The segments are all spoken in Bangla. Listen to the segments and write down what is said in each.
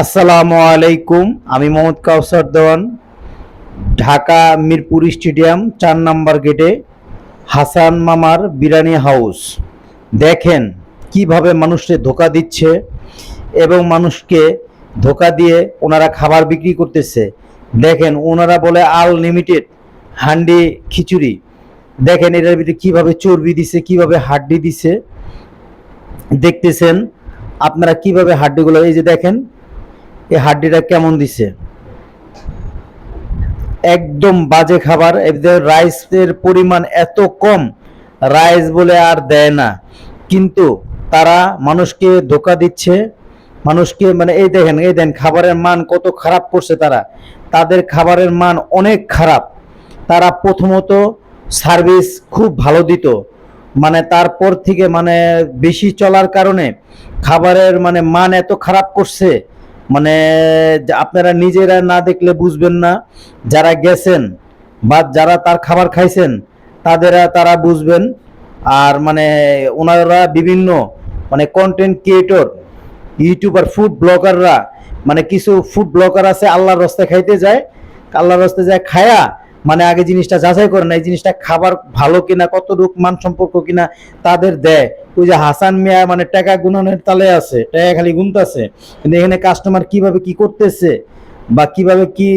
আসসালামু আলাইকুম, আমি মোহাম্মদ কাউসার দেওয়ান, ঢাকা মিরপুর স্টেডিয়াম, চার নাম্বার গেটে, হাসান মামার বিরিয়ানি হাউস। দেখেন কীভাবে মানুষকে ধোকা দিচ্ছে এবং মানুষকে ধোকা দিয়ে ওনারা খাবার বিক্রি করতেছে। দেখেন, ওনারা বলে আনলিমিটেড হান্ডি খিচুড়ি। দেখেন, এটার ভিতরে কীভাবে চর্বি দিছে, কীভাবে হাড্ডি দিছে। দেখতেছেন, আপনারা কীভাবে হাড্ডিগুলো, এই যে দেখেন এই হাড্ডিটা কেমন দিছে? একদম বাজে খাবার, এদের রাইসের পরিমাণ এত কম, রাইস বলে আর দেয় না। কিন্তু তারা মানুষকে ধোকা দিচ্ছে, মানুষকে মানে এই দেখেন, এই দেন খাবারের মান কত খারাপ করছে তারা। তাদের খাবারের মান অনেক খারাপ। তারা প্রথমত সার্ভিস খুব ভালো দিত। মানে তারপর থেকে মানে বেশি চলার কারণে খাবারের মানে মান এত খারাপ করছে মানে আপনারা নিজেরা না দেখলে বুঝবেন না, যারা গেছেন বা যারা তার খাবার খাইছেন, তাদেরা তারা বুঝবেন। আর মানে ওনারা বিভিন্ন মানে কন্টেন্ট ক্রিয়েটর ইউটিউবার ফুড ব্লগাররা মানে কিছু ফুড ব্লগার আছে, আল্লাহর রাস্তায় খাইতে যায়, আল্লাহর রাস্তায় যায়, খায়া মানে আগে জিনিসটা যাচাই করে না এই জিনিসটা খাবার ভালো কিনা, কতটুক মান সম্পর্ক কিনা তাদের দেয়। ওই যে হাসান মিয়া মানে টাকা গুণনের তালে আছে, টাকা খালি গুনতেছে, কিন্তু এখানে কাস্টমার কীভাবে কি করতেছে বা কীভাবে কি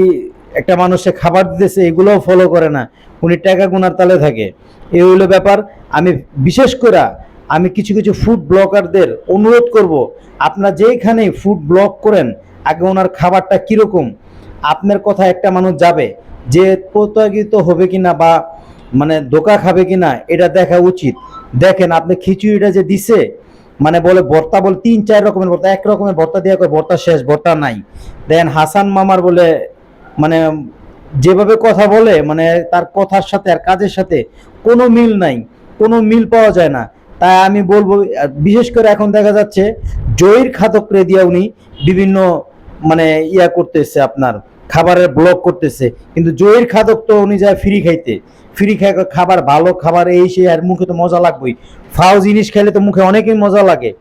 একটা মানুষে খাবার দিতেছে এগুলোও ফলো করে না। উনি টাকা গুনার তালে থাকে। এই হইল ব্যাপার। আমি বিশেষ করে আমি কিছু কিছু ফুড ব্লগারদের অনুরোধ করব, আপনারা যেইখানে ফুড ব্লগ করেন, আগে ওনার খাবারটা কীরকম, আপনার কথা একটা মানুষ যাবে যে প্রত্যাগিত হবে কিনা বা মানে ধোকা খাবে কিনা, এটা দেখা উচিত। দেখেন, আপনি খিচুড়িটা যে দিছে মানে বলে ভর্তা বলে তিন, চার রকমের ভর্তা, এক রকমের ভর্তা কয় ভর্তা শেষ, ভর্তা নাই। দেন হাসান মামার বলে মানে যেভাবে কথা বলে মানে তার কথার সাথে আর কাজের সাথে কোনো মিল নাই, কোনো মিল পাওয়া যায় না। তাই আমি বলব, বিশেষ করে এখন দেখা যাচ্ছে জয়ীর খাতকরে দিয়ে উনি বিভিন্ন মানে ইয়া করতেছে আপনার। খাবারের ব্লগ করতেছে। কিন্তু জয়ের খাদক তো উনি যায় ফ্রি খাইতে। ফ্রি খাই খাবার ভালো খাবার, এই সেই, আর মুখে তো মজা লাগবেই। ফাও জিনিস খেলে তো মুখে অনেকই মজা লাগে।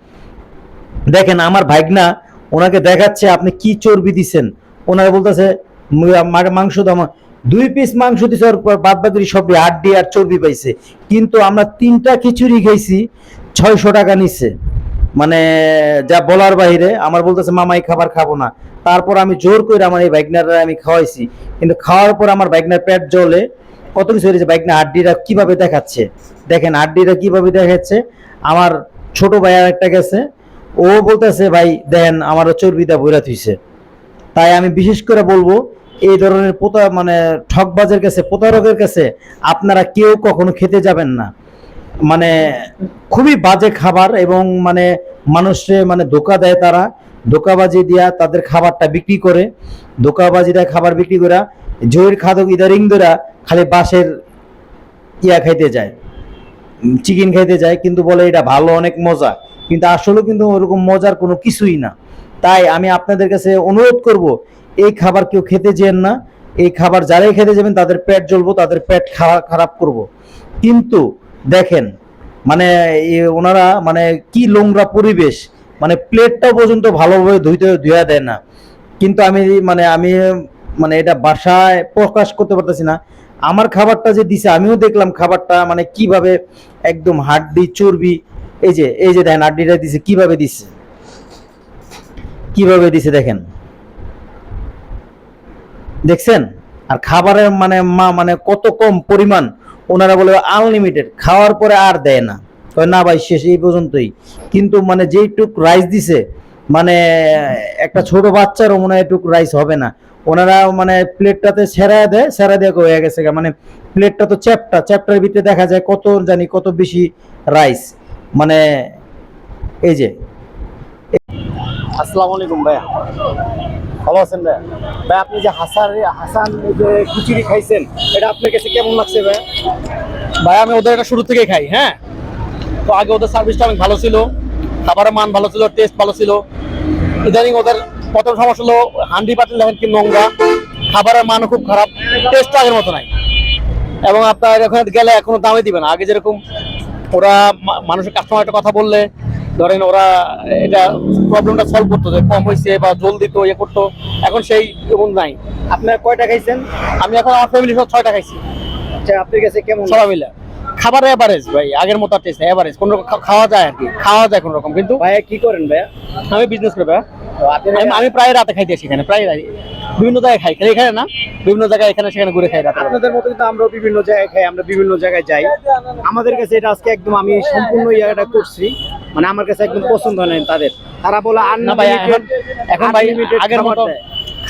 দেখেন, আমার ভাইগনা ওনাকে দেখাচ্ছে, আপনি কি চর্বি দিছেন? ওনাকে বলতেছে, "মা- মাংস তো আমার দুই পিস মাংস দিছে, ওর বাদ বাকি সব হাড্ডি আর চর্বি পাইছে। কিন্তু আমরা তিনটা খিচুড়ি খাইছি, ছয়শো টাকা নিচ্ছে মানে যা বলার বাইরে আমার বলতেছে, মামা, এই খাবার খাব না। তারপর আমি জোর করে আমার এই বাইকনাররা আমি খাওয়াইছি। কিন্তু খাওয়ার পর আমার বাইকনার পেট জ্বলে। কত কিছু হয়েছে বাইকনা হাড্ডিটা কীভাবে দেখাচ্ছে? দেখেন, হাড্ডিটা কীভাবে দেখাচ্ছে? আমার ছোট ভাই আর একটা গেছে। ও বলতেছে, ভাই দেন আমারও চর্বিটা বইরা থুইছে। তাই আমি বিশেষ করে বলব, এই ধরনের পোতা মানে ঠকবাজের কাছে, প্রতারকের কাছে আপনারা কেউ কখনো খেতে যাবেন না। মানে খুবই বাজে খাবার এবং মানে মানুষে মানে ধোকা দেয় তারা। ধোকাবাজি দিয়া তাদের খাবারটা বিক্রি করে। ধোকাবাজি দেয় খাবার বিক্রি করে জয়ের খাদক ইদারিং ধরা খালি বাঁশের ইয়া খাইতে যায় চিকেন খাইতে যায়, কিন্তু বলে এটা ভালো অনেক মজা। কিন্তু আসলে কিন্তু ওরকম মজার কোনো কিছুই না। তাই আমি আপনাদের কাছে অনুরোধ করব, এই খাবার কেউ খেতে যেন না, এই খাবার যারাই খেতে যাবেন তাদের পেট জ্বলবো, তাদের পেট খারাপ করব। কিন্তু দেখেন মানে ওনারা মানে কি নোংরা পরিবেশ মানে প্লেটটা পর্যন্ত ভালোভাবে ধুইতে ধুয়া দেয় না। কিন্তু আমি মানে আমি মানে এটা বাসায় প্রকাশ করতে পারতেছি না। আমার খাবারটা যে দিছে, আমিও দেখলাম খাবারটা মানে কীভাবে একদম হাড্ডি, চর্বি, এই যে এই যে দেখেন হাড্ডিটা দিছে, কীভাবে দিছে? কীভাবে দিছে দেখেন? দেখছেন? আর খাবারের মানে মা মানে কত কম পরিমাণ ওনারা বলে আনলিমিটেড খাওয়ার পরে আর দেয় না। না ভাই, শেষ, এই পর্যন্তই। কিন্তু মানে যেইটুক রাইস দিছে মানে একটা ছোট বাচ্চারও মনে হয় এটুক রাইস হবে না। ওনারা মানে প্লেটটাতে সেরা দেয় সেরা দিয়ে হয়ে গেছে। মানে প্লেটটা তো চ্যাপটা চ্যাপটার ভিতরে দেখা যায় কত জানি কত বেশি রাইস মানে এই যে আসসালামু আলাইকুম ভাইয়া। ভালো আছেন ভাইয়া? ভাই আপনি যে হাসান হাসান যে খিচুড়ি খাইছেন, এটা আপনার কাছে কেমন লাগছে ভাইয়া? ভাই আমি ওদের এটা শুরু থেকে খাই হ্যাঁ? তো আগে ওদের সার্ভিসটা অনেক ভালো ছিল, খাবারের মান ভালো ছিল টেস্ট ভালো ছিল। ইদানিং ওদের প্রথম সমস্যা হলো, হান্ডি পাতিল দেখেন কি নোংরা, খাবারের মানও খুব খারাপ টেস্ট আগের মতো নাই। এবং আপনার এখানে গেলে এখনও দামে দিবে না। আগে যেরকম ওরা মানুষের কাস্টমার একটা কথা বললে ধরেন ওরা এটা প্রবলেমটা সলভ করতো যে কম হয়েছে বা জল দিত ইয়ে করতো এখন সেই এবং নাই। আপনার কয়টা খাইছেন? আমি এখন আমার ফ্যামিলি সব ছয়টা খাইছি। আচ্ছা আপনার কাছে কেমন? সবাই মিলে। খাবার এভারেজ ভাই আগের মতো টেস্ট এভারেজ কোন রকম খাওয়া যায় আর কি খাওয়া যায় কোন রকম কিন্তু ভাইয়া কি করেন ভাইয়া? আমি বিজনেস করি ভাই তো আমি প্রায় রাতে খাইতে আসি এখানে প্রায় রাতে। বিভিন্ন জায়গায় খাই খালি এখানে না বিভিন্ন জায়গায় এখানে সেখানে ঘুরে খাই রাতে। আপনাদের মতো কিন্তু আমরাও বিভিন্ন জায়গায় খাই আমরা বিভিন্ন জায়গায় যাই। আমাদের কাছে এটা আজকে একদম আমি সম্পূর্ণ ইয়াটা করছি। মানে আমার কাছে একদম পছন্দ হয় নাই তাদের। তারা বলে এখন ভাই আগের খাবার মতো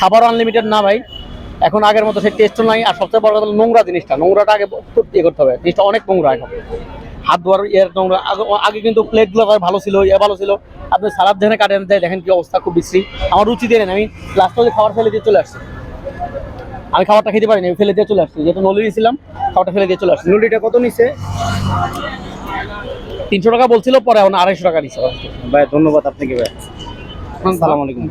খাবার আনলিমিটেড না ভাই। এখন আগের মতো সেই টেস্টও নাই আর সবচেয়ে বড় কথা নোংরা জিনিসটা। নোংরাটা আগে ইয়ে করতে হবে। জিনিসটা অনেক নোংরা এখন। হাত ধোয়ার ইয়ের নোংরা। আগে কিন্তু প্লেটগুলো ভালো ছিল ইয়ে ভালো ছিল। আপনি সালাদ যেখানে কাটেন যায় দেখেন কি অবস্থা খুব বিশ্রী। আমার রুচি দিয়ে আমি লাস্টে খাবার ফেলে দিয়ে চলে আসছি। আমি খাবারটা খেতে পারিনি আমি ফেলে দিয়ে চলে আসছি। যেহেতু নলি নিয়েছিলাম খাবারটা ফেলে দিয়ে চলে আসছি। নুলিটা কত নিছে? তিনশো টাকা বলছিল পরে এখন আড়াইশো টাকা নিচ্ছে ভাই ধন্যবাদ আপনাকে ভাই। আসসালামু আলাইকুম।